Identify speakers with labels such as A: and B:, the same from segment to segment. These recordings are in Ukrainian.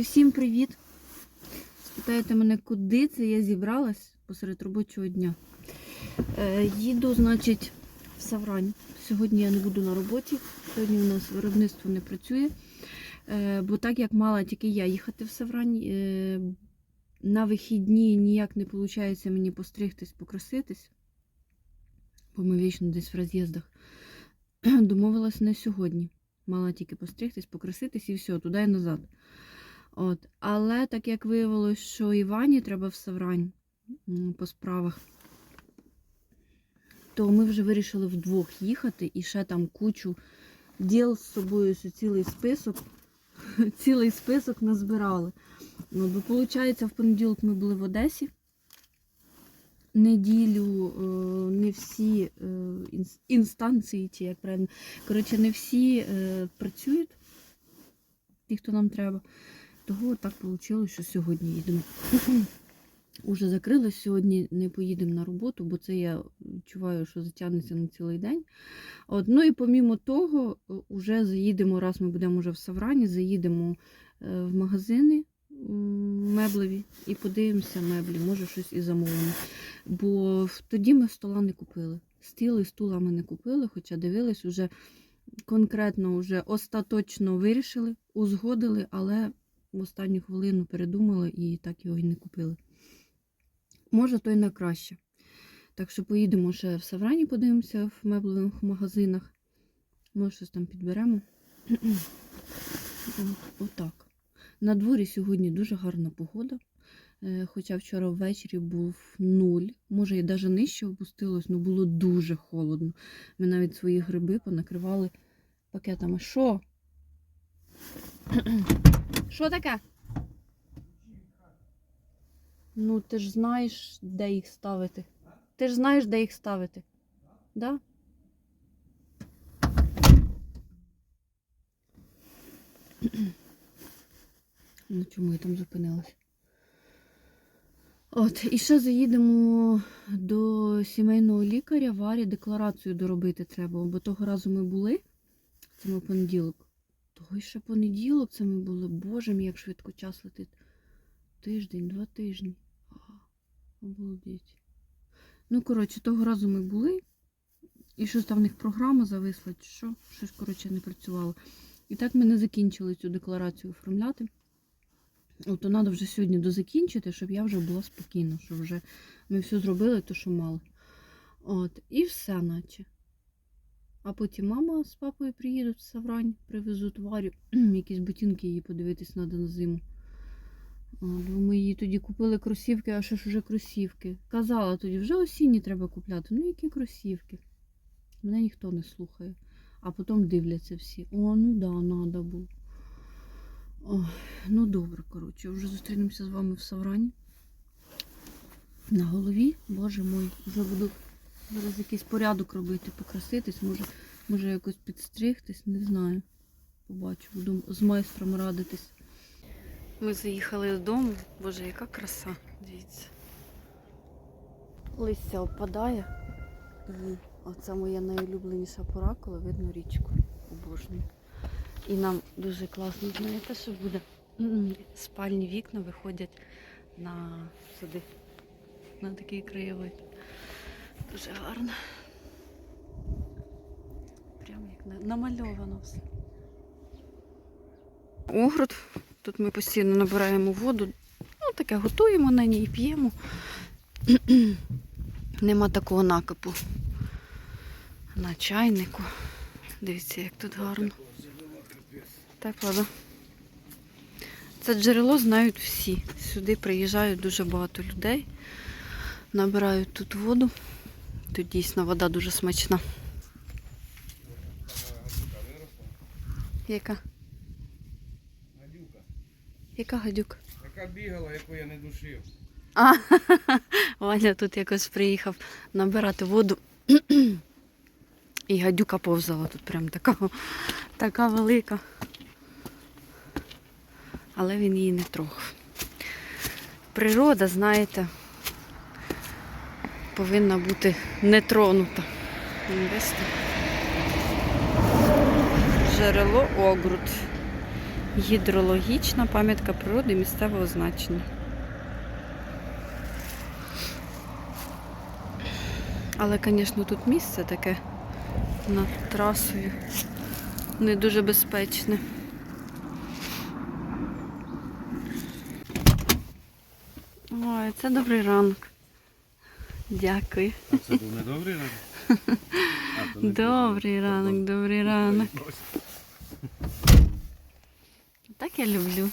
A: Всім привіт! Спитаєте мене, куди це я зібралась посеред робочого дня. Е, їду, значить, в Саврань. Сьогодні я не буду на роботі. Сьогодні у нас виробництво не працює. Е, бо так як мала тільки я їхати в Саврань, е, на вихідні ніяк не виходить мені постригтись, покраситись, бо ми вічно десь в роз'їздах. Домовилась не сьогодні. Мала тільки постригтись, покраситись і все, туди і назад. От. Але так як виявилось, що Івані треба в Саврань по справах, то ми вже вирішили вдвох їхати і ще там кучу діл з собою, що цілий список, цілий список назбирали. Ну, бо виходить, в понеділок ми були в Одесі. Неділю е, не всі е, інстанції, чи як правильно, коротше, не всі е, працюють, ті, хто нам треба. Того так вийшло, що сьогодні їдемо. Уже закрилось, сьогодні не поїдемо на роботу, бо це я відчуваю, що затягнеться на цілий день. От, ну і помімо того, вже заїдемо, раз ми будемо вже в Саврані, заїдемо е, в магазини меблеві і подивимося меблі, може щось і замовимо. Бо тоді ми стола не купили. Стіл і стула ми не купили, хоча дивились уже конкретно, вже остаточно вирішили, узгодили, але в останню хвилину передумали і так його і не купили. Може, то й на краще. Так що поїдемо ще в Саврані, подивимося в меблевих магазинах. Може, щось там підберемо. От, отак. На дворі сьогодні дуже гарна погода. Е, Хоча вчора ввечері був нуль, може і навіть нижче опустилось, але було дуже холодно. Ми навіть свої гриби понакривали пакетами. Що? Що таке? Ну, ти ж знаєш, де їх ставити. Ти ж знаєш, де їх ставити. Да? Ну, чому я там зупинилась? От, і ще заїдемо до сімейного лікаря, Варі декларацію доробити треба, бо того разу ми були, це ми понеділок. Того ще понеділок це ми були. Боже мій, як швидко час летить. Тиждень, два тижні. Обалдеть. Ну, коротше, того разу ми були. І щось там в них програма зависла, чи що, щось, коротше, не працювало. І так ми не закінчили цю декларацію оформляти. От, то треба вже сьогодні дозакінчити, щоб я вже була спокійна, що вже ми все зробили, то що мали. От, і все, наче. А потім мама з папою приїдуть в Саврань, привезуть Варю. Якісь ботинки її подивитись треба на зиму. Бо ми її тоді купили кросівки, а що ж уже кросівки. Казала тоді, вже осінні треба купляти. Ну які кросівки? Мене ніхто не слухає. А потім дивляться всі. О, ну да, треба було. Ой, ну добре, коротше, вже зустрінемося з вами в Саврані. На голові, боже мой, вже буду зараз якийсь порядок робити, покраситись, може, може якось підстригтись, не знаю. Побачу, буду з майстром радитись. Ми заїхали додому, боже, яка краса, дивіться. Листя опадає. І оце моя найулюбленіша пора, коли видно річку. Обожнюю. І нам дуже класно, знаєте, що буде? Спальні вікна виходять на сюди, на такий краєвид. Дуже гарно. Прямо як намальовано все. Огород. Тут ми постійно набираємо воду. Ну, таке готуємо на ній, п'ємо. Нема такого накипу на чайнику. Дивіться, як тут гарно. Так, ладно. Це джерело знають всі. Сюди приїжджають дуже багато людей. Набирають тут воду. Тут дійсно вода дуже смачна. Яка?
B: Гадюка,
A: Яка гадюка?
B: яка бігала, яку я не душив.
A: А, Ваня тут якось приїхав набирати воду. І гадюка повзала тут прям така, така велика. Але він її не трогав. Природа, знаєте, повинна бути нетронута. Бачите? Джерело огруд. Гідрологічна пам'ятка природи місцевого значення. Але, звісно, тут місце таке над трасою не дуже безпечне. Ой, це добрий ранок. Дякую.
B: А це був не добрий ранок? А, не
A: Добрий ранок, добрий ранок. Так я люблю.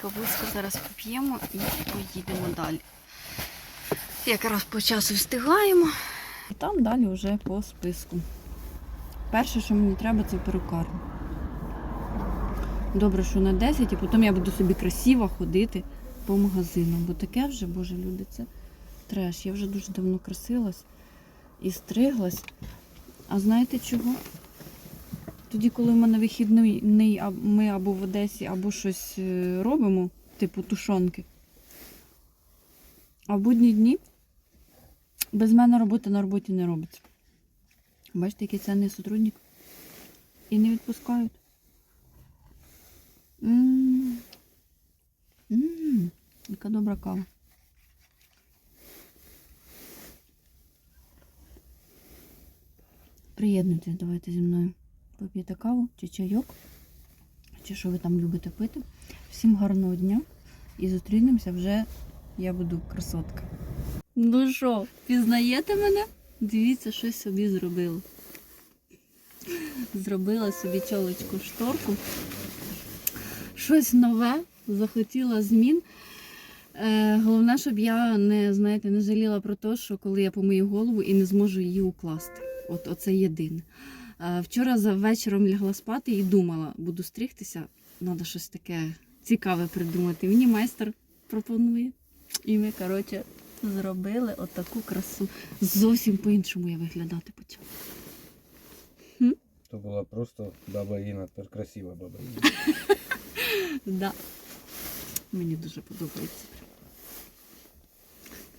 A: Кавуську зараз поп'ємо і поїдемо далі. Якраз по часу встигаємо. Там далі вже по списку. Перше, що мені треба, це перукарня. Добре, що на 10, і потім я буду собі красиво ходити по магазинам. Бо таке вже, боже, люди, це треш. Я вже дуже давно красилась і стриглась. А знаєте чого? Тоді, коли в мене вихідний, ми або в Одесі, або щось е, робимо, типу тушонки. А в будні дні без мене робота на роботі не робиться. Бачите, який цінний сотрудник. І не відпускають. М. М, Яка добра кава. Приєднуйтесь, давайте зі мною. Поп'єте каву чи чайок, чи що ви там любите пити. Всім гарного дня і зустрінемося вже я буду красотка. Ну що, пізнаєте мене? Дивіться, щось собі зробила. Зробила собі чолочку шторку. Щось нове, захотіла змін. Е, головне, щоб я не, знаєте, не жаліла про те, що коли я помию голову і не зможу її укласти. От оце єдине. Вчора за вечором лягла спати і думала, буду стригтися, треба щось таке цікаве придумати. Мені майстер пропонує. І ми, коротше, зробили отаку красу. Зовсім по-іншому я виглядати почала.
B: То була просто баба Іна, тепер красива баба Іна.
A: Да. Мені дуже подобається.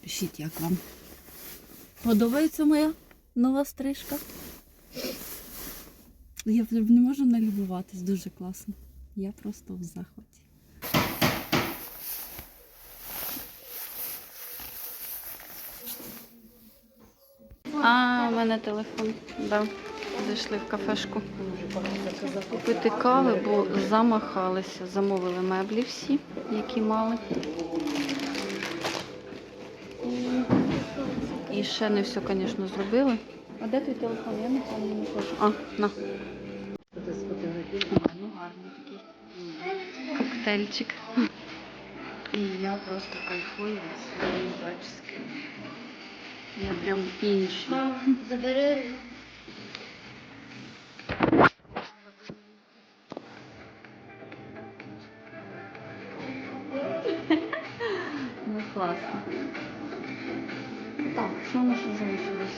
A: Пишіть, як вам. Подобається моя нова стрижка. Я не можу налюбуватись, дуже класно. Я просто в захваті. А, у мене телефон. Да. Зайшли в кафешку купити кави, бо замахалися. Замовили меблі всі, які мали. ще не все, звісно, зробили. А де твій телефон? Я на цьому не хочу. А, на. А, ну гарний такий. Коктейльчик. І я просто кайфую від своєї зачіски. Я прям інша.
C: Забери.
A: Що у нас ще залишилось?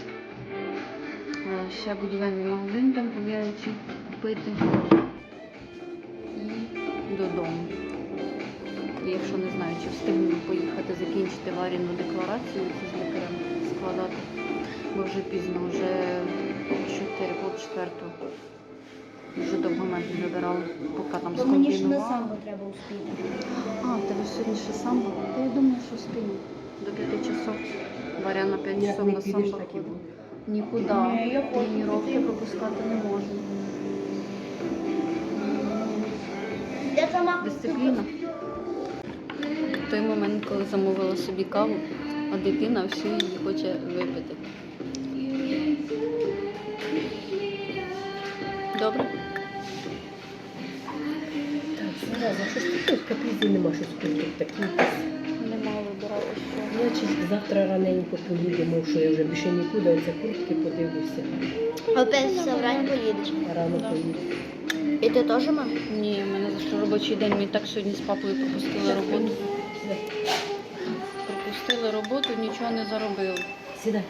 A: Ще будівельний магазин там побігаючи купити. І додому. Якщо не знаю, чи встигнемо поїхати закінчити варіну декларацію це з лікарем складати, бо вже пізно, вже 4 пол четвертого. Дуже довго мене вибирали, поки там
C: Бо мені ж на самбо треба успіти.
A: А, в тебе сьогодні ще самбо? Та я думаю, що спину. До 5 часов. Варя на 5 часов на самбо ходить. Нікуди.
C: Ні,
A: Тренировки пропускати не можна. Дисципліна. В той момент, коли замовила собі каву, а дитина всю її хоче випити. Добре?
D: Так, Сережа, що ж таке в капризі нема щось такі? Значить, завтра раненько поїдемо, що я вже більше нікуди, оце куртки подивлюся,
C: Опять соврань поїдеш.
D: рано
A: Да.
D: поїду.
C: І ти теж мам?
A: Ні, в мене за робочий день. Ми так сьогодні з папою пропустили роботу. Пропустили роботу, нічого не заробили.
D: Сідай.